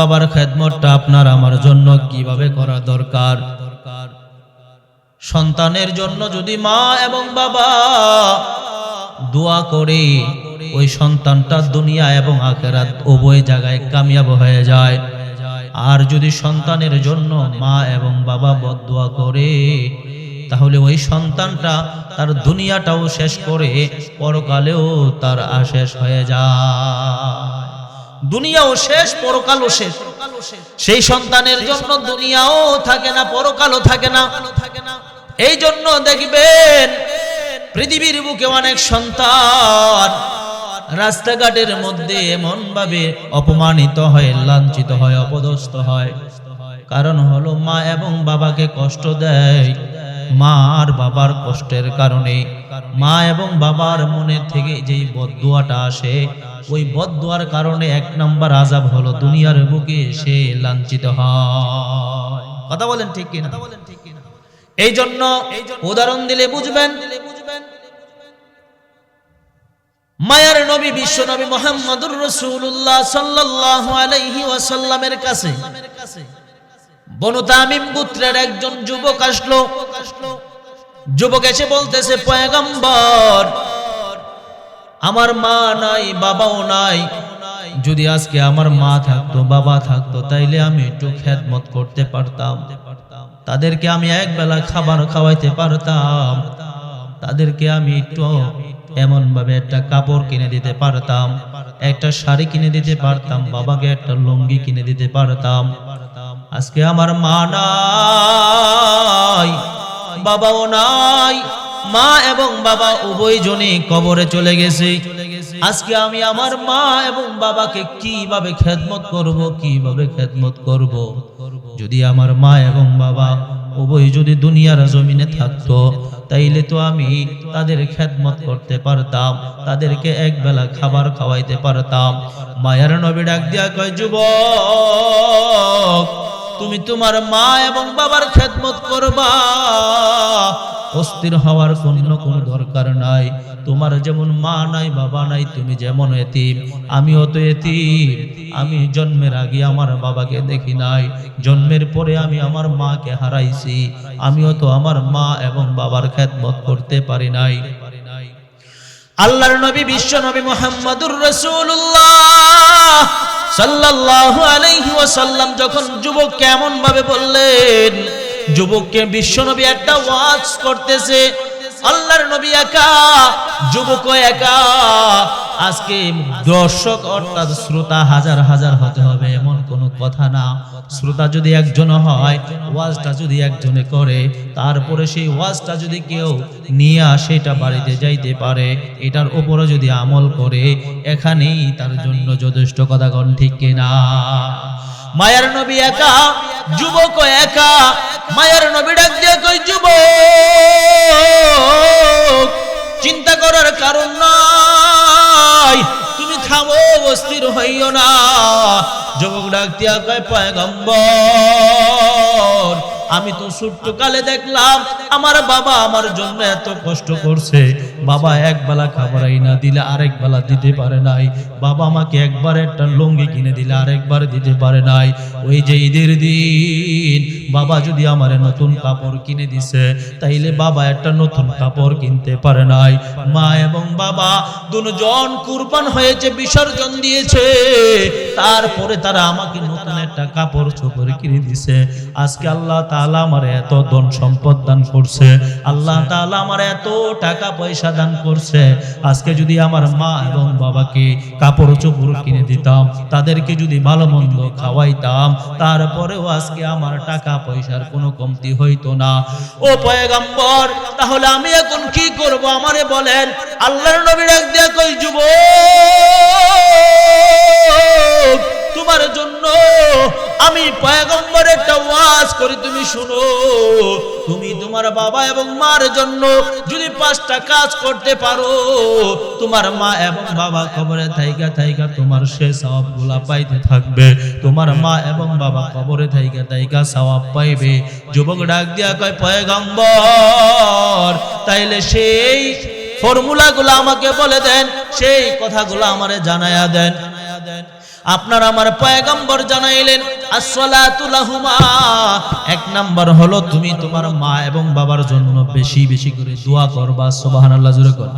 বাবার খেদমতটা আপনার আমার জন্য কীভাবে করা দরকার? সন্তানের জন্য যদি মা এবং বাবা দোয়া করে, ওই সন্তানটা দুনিয়া এবং আখেরাত উভয় জায়গায় কামিয়াব হয়ে যায়। আর যদি সন্তানের জন্য মা এবং বাবা বদুয়া করে, তাহলে ওই সন্তানটা তার দুনিয়াটাও শেষ করে পরকালেও তার আশেষ হয়ে যায়। দুনিয়াও শেষ, পরকালও শেষ। সেই সন্তানের জন্য দুনিয়াও থাকে না, পরকালও থাকে না। এই জন্য দেখবেন, পৃথিবীর বুকে অনেক সন্তান রাস্তাঘাটের মধ্যে এমন ভাবে অপমানিত হয়, লাঞ্ছিত হয়, অপদস্থ হয়। কারণ হলো মা এবং বাবাকে কষ্ট দেয়, মা আর বাবার কষ্টের কারণে। মা এবং বাবার মনে থেকে যেই বদুয়াটা আসে, ওই বদুয়ার কারণে এক নম্বর আজাব হলো দুনিয়ার বুকে সে লাঞ্ছিত হয়। কথা বলেন ঠিক কিনা? এই জন্য উদাহরণ দিলে বুঝবেন, মায়ার নবী, বিশ্ব নবী মোহাম্মদুর রসুল্লাহ সাল্লাল্লাহু আলাইহি ওয়াসাল্লামের কাছে বনু তামিম একজন যুবক আসলো। যুবক এসে বলতেছে, পয়গম্বর, আমার মা নাই, বাবাও নাই। যদি আজকে আমার মা থাকতো, বাবা থাকতো, তাইলে আমি একটু খেদমত করতে পারতাম। তাদেরকে আমি এক বেলা খাবার খাওয়াইতে পারতাম। তাদেরকে আমি একটু এমন ভাবে একটা কাপড় কিনে দিতে পারতাম, একটা শাড়ি কিনে দিতে পারতাম, বাবাকে একটা লুঙ্গি কিনে দিতে পারতাম। আজকে আমার মা নাই। বাবাও নাই। মা এবং বাবা উভয় জনে কবরে চলে গেছে। আজকে আমি আমার মা এবং বাবাকে কীভাবে খেদমত করব, কীভাবে খেদমত করব? যদি আমার মা এবং বাবা উভয় যদি দুনিয়ার জমিনে থাকতো, তাইলে তো আমি তাদের খেদমত করতে পারতাম, তাদেরকে এক বেলা খাবার খাওয়াইতে পারতাম। মায়ের নবী ডাক দিয়া কয়, যুবক তুমি তোমার মা এবং বাবার খেদমত করবা। অস্থির হওয়ার কোনো কোনো দরকার নাই। তোমার যেমন মা নাই, বাবা নাই, তুমি যেমন এতিম, আমিও তো এতিম। আমি জন্মের আগে আমার বাবাকে দেখি নাই। জন্মের পরে আমি আমার মাকে হারাইছি। আমিও তো আমার মা এবং বাবার খেদমত করতে পারি নাই। আল্লাহর নবী বিশ্ব নবী মোহাম্মদুর রসুল্লাহ সাল্লাহ আলাইহি ওয়াসাল্লাম যখন যুবক কেমন ভাবে বললেন, যুবককে বিশ্ব নবী একটা ওয়াজ করতেছে, আল্লাহর নবী একা যুবক একা আজকে দর্শক অর্থাৎ শ্রোতা হাজার হাজার হতে হবে, এমন কোনো কথা না। শ্রোতা যদি একজন হয়, ওয়াজটা যদি একজনে করে, তারপরে সেই ওয়াজটা যদি কেউ নিয়ে আসে, এটা বাড়িতে যাইতে পারে, এটার উপরে যদি আমল করে, এখানেই তার জন্য যথেষ্ট কথা গণ ঠিক কিনা মায়ার নবী একা যুবক একা, মায়ার নবী ডাক দিয়ে কই, যুবক! চিন্তা করার কারণ নাই। তুমি থামো, অস্থির হইও না। যুবক ডাক কয় পয়গম্বর, আমি তো ছোট্ট কালে দেখলাম, আমার বাবা আমার জন্য এত কষ্ট করছে। বাবা এক বেলা খাবার না দিলে আরেক বেলা দিতে পারে নাই। বাবা আমাকে একবার একটা লুঙ্গি কিনে দিলে আরেকবার দিতে পারে নাই। ওই যে ঈদের দিন, বাবা যদি আমার নতুন কাপড় কিনে দিছে, তাইলে বাবা একটা নতুন কাপড় কিনতে পারে নাই। মা এবং বাবা দুজন কুরবান হয়েছে, বিসর্জন দিয়েছে। তারপরে তারা আমাকে নতুন একটা কাপড় চোপড় কিনে দিছে। আজকে আল্লাহ তাআলা আমার এত ধন সম্পদ দান করছে। আল্লাহ তাআলা আমার এত টাকা পয়সা দান করছে। আজকে যদি আমার মা এবং বাবাকে কাপড় চোপড় কিনে দিতাম তাদেরকে যদি ভালো মন্দ খাওয়াইতাম তারপরেও আজকে আমার টাকা পয়সার কোনো কমতি হইতো না। ও পয়গাম্বর তাহলে আমি এখন কি করব? আমারে বলেন আল্লাহর নবীর এক দিয়া কই যুবক? তোমার জন্য আমি পয়গম্বর একটা ওয়াজ করি, তুমি শুনো। তুমি তোমার বাবা এবং মার জন্য যদি পাঁচটা কাজ করতে পারো, তোমার মা এবং বাবা কবরে থাইকা থাইকা তোমার সে সওয়াবগুলা পাইতে থাকবে। তোমার মা এবং বাবা কবরে থাইকা থাইকা সওয়াব পাইবে। যুবক ডাক দিয়া কয়, পয়গম্বর, তাইলে সেই ফর্মুলাগুলো আমাকে বলে দেন, সেই কথাগুলো আমারে জানায়া দেন। আপনার আমার পয়গম্বর জানাইলেন এক নাম্বার হলো তুমি তোমার মা এবং বাবার জন্য বেশি বেশি করে দোয়া করবা কর।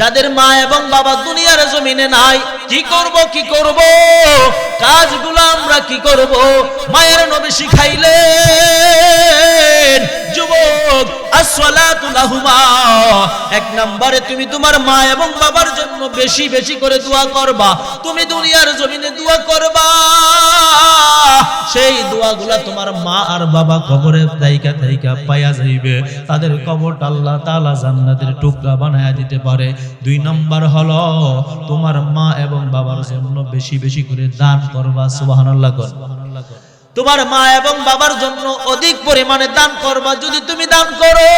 যাদের মা এবং বাবা দুনিয়ার জমিনে নাই, কি করব কি করব? কাজগুলো আমরা কি করব? মায়ের নবী শিখাইলেন যুবক এক নম্বরে তুমি তোমার মা এবং বাবার জন্য বেশি বেশি করে দোয়া করবা। তুমি দুনিয়ার জমিনে দোয়া করবা। সেই দোয়াগুলা তোমার মা আর বাবা কবরে তাইকা তাইকা পাইয়া যাইবে। তাদের কবরটা আল্লাহ তাআলা জান্নাতের টুকরা বানায়া দিতে পারে। দুই নম্বর হলো, তোমার মা এবং বাবার জন্য বেশি বেশি করে দান করবা। সুবহানাল্লাহ কর। তোমার মা এবং বাবার জন্য অধিক পরিমাণে দান করবা। যদি তুমি দান করো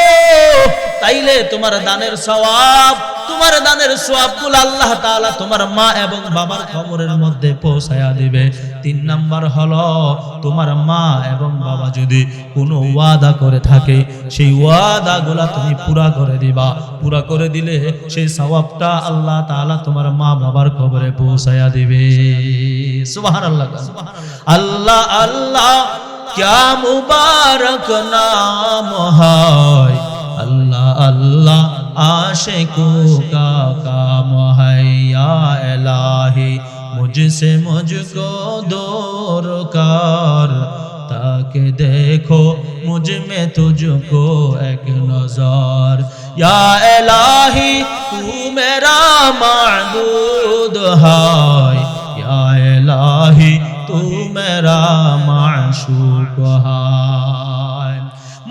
তাইলে তোমার দানের সওয়াব তোমার দানের সওয়াবগুলো আল্লাহ তাআলা তোমার মা এবং বাবার কবরের মধ্যে পৌঁছায়া দিবে তিন নাম্বার হলো তোমার মা এবং বাবা যদি কোনো ওয়াদা করে থাকে সেই ওয়াদাগুলা তুমি পুরা করে দিবা পুরা করে দিলে সেই সওয়াবটা আল্লাহ তাআলা তোমার মা বাবার কবরে পৌঁছায়া দিবে সুবহানাল্লাহ আল্লাহ আল্লাহ क्या मुबारक नाम है अल्लाह अल्लाह आशिकों का काम है या इलाही, मुझसे मुझको दूर कर, ताकि देखो मुझमें तुझको एक नज़र। या इलाही, तू मेरा माबूद है। या इलाही, तू मेरा माशूक है।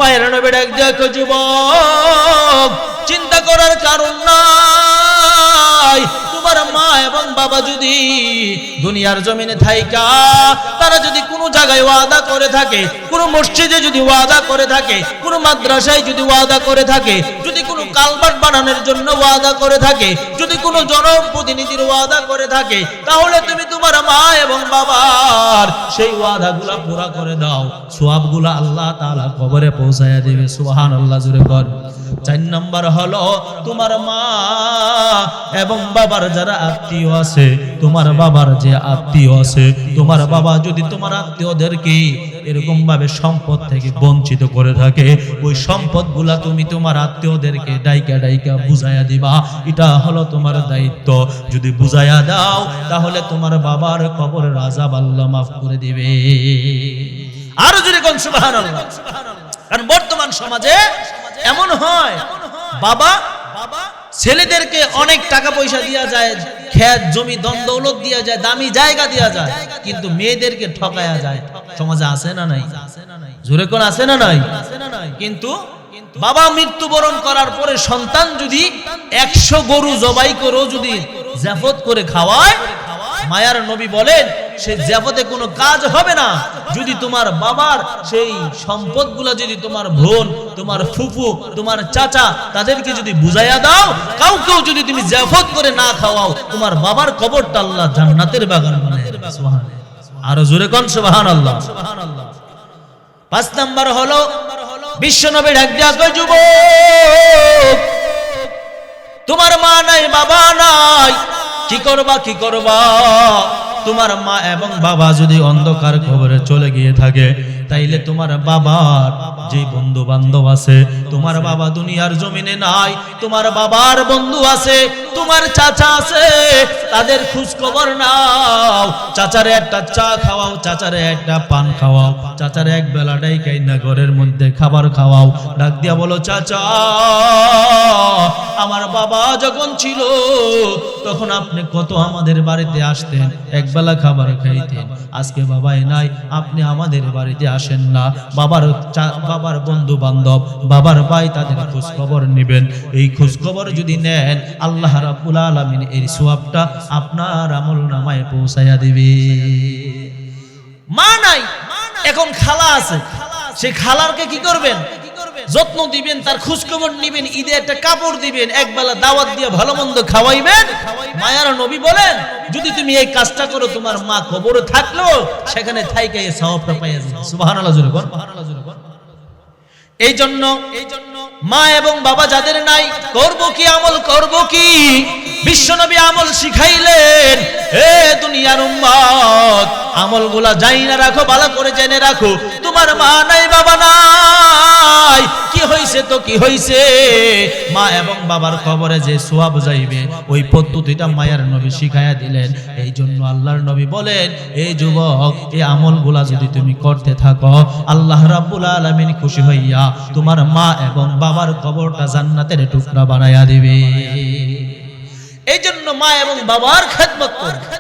মায়ের নবী ডাক দেখো যুবক, চিন্তা করার কারণ নাই। তোমার মা এবং বাবা যদি দুনিয়ার জমিনে থাইকা, তারা যদি কোনো জায়গায় ওয়াদা করে থাকে, কোনো মসজিদে যদি ওয়াদা করে থাকে, কোনো মাদ্রাসায় যদি ওয়াদা করে থাকে, যদি কোনো কালবাট বানানোর জন্য ওয়াদা করে থাকে, যদি কোনো জনপ্রতিনিধির ওয়াদা করে থাকে, তাহলে তুমি তোমার মা এবং বাবার। সেই ওয়াদাগুলা পুরা করে দাও। সোয়াবগুলা আল্লাহ তালা কবরে পৌঁছায়া দিবে। সুবহানাল্লাহ জুড়ে কর। চার নম্বর হলো, তোমার মা এবং বাবার যারা আত্মীয় আছে, তোমার বাবার যে আত্মীয় আছে, তোমার বাবা যদি তোমার আত্মীয়দেরকে এরকম ভাবে সম্পদ থেকে বঞ্চিত করে থাকে। ওই সম্পদগুলা তুমি তোমার আত্মীয়দেরকে ডাইকা ডাইকা বুঝাইয়া দিবা। এটা হলো তোমার দায়িত্ব। যদি বুঝাইয়া দাও, তাহলে তোমার বাবার কবরের রাজা আল্লাহ মাফ করে দিবে। আরও যদি কোন সুবহানাল্লাহ। কারণ বর্তমান সমাজে এমন হয়, বাবা ছেলেদেরকে অনেক টাকা পয়সা দেওয়া যায়, খেত, জমি দন দৌলত দেওয়া যায়, দামি জায়গা দেওয়া যায়, কিন্তু মেয়েদেরকে ঠকায়া যায়। সমাজে আছে না নাই? জোরে কোন আছে না নাই? কিন্তু বাবা মৃত্যুবরণ করার পরে সন্তান যদি একশো গরু জবাই করেও যদি জাফত করে খাওয়ায়, মায়ার নবী বলেন সেই জাফতে কোনো কাজ হবে না। যদি তোমার বাবার সেই সম্পদগুলো যদি তোমার বোন, তোমার ফুফু, তোমার চাচা তাদেরকে যদি বুঝাইয়া দাও, কাউকেও যদি তুমি জাফত করে না খাওয়াও, তোমার বাবার কবরটা আল্লাহ জান্নাতের বাগান আরও জোরে কোন সুবহানাল্লাহ। পাঁচ নাম্বার হলো বিশ্বনবী ডাক যুবক, তোমার মা নাই, বাবা নাই, কি করবা কি করবা? তোমার মা এবং বাবা যদি অন্ধকার খবরে চলে গিয়ে থাকে, তাইলে তোমার বাবার যে বন্ধু বান্ধব আছে, তোমার বাবা দুনিয়ার জমিনে নাই, তোমার বাবার বন্ধু আছে তোমার চাচা আছে, তাদের খোঁজ খবর নাও। চাচারে একটা চা খাওয়াও, চাচারে একটা পান খাওয়াও, চাচারে এক বেলা ডাইকাই না ঘরের মধ্যে খাবার খাওয়াও। ডাক দিয়া বলো, চাচা, আমার বাবা যখন ছিল, তখন আপনি কত আমাদের বাড়িতে আসতেন একবেলা খাবার খাইতেন। আজকে বাবাই নাই, আপনি আমাদের বাড়িতে আসেন না। বাবার বাবার বন্ধু বান্ধব বাবার ভাই তাদের খোঁজ খবর নেবেন। এই খোঁজ খবর যদি নেন, আল্লাহ রাব্বুল আলামিন সোয়াবটা আপনার আমল নামায় দিবে। মা নাই, এখন খালা আছে। সেই খালারকে কি করবেন? যত্ন দিবেন, তার খোঁজখবর নিবেন, ঈদে একটা কাপড় দিবেন, একবেলা দাওয়াত দিয়ে ভালো মন্দ খাওয়াইবেন। মায়ার নবী বলেন, যদি তুমি এই কাজটা করো, তোমার মা কবরে থাকল সেখানে থাইকে এই জন্য এই জন্য মা এবং বাবা যাদের নাই করব কি আমল করব কি? বিশ্বনবী আমল শিখাইলেন এ দুনিয়ার উম্মত, আমলগুলা যাই না রাখো, ভালো করে জেনে রাখো। তোমার মা নাই, বাবা নাই। কি হইছে তো কি হইছে? মা এবং বাবার কবরে যে সোয়াব যাইবে, ওই পদ্ধতিটা মায়ার নবী শিখাইয়া দিলেন। এই জন্য আল্লাহর নবী বলেন এই যুবক এই আমলগুলা যদি তুমি করতে থাকো, আল্লাহ রাব্বুল আলামিন খুশি হইয়া তোমার মা এবং বাবার কবরটা জান্নাতের টুকরা বানাইয়া দিবে। এই জন্য মা এবং বাবার খেদমত করবে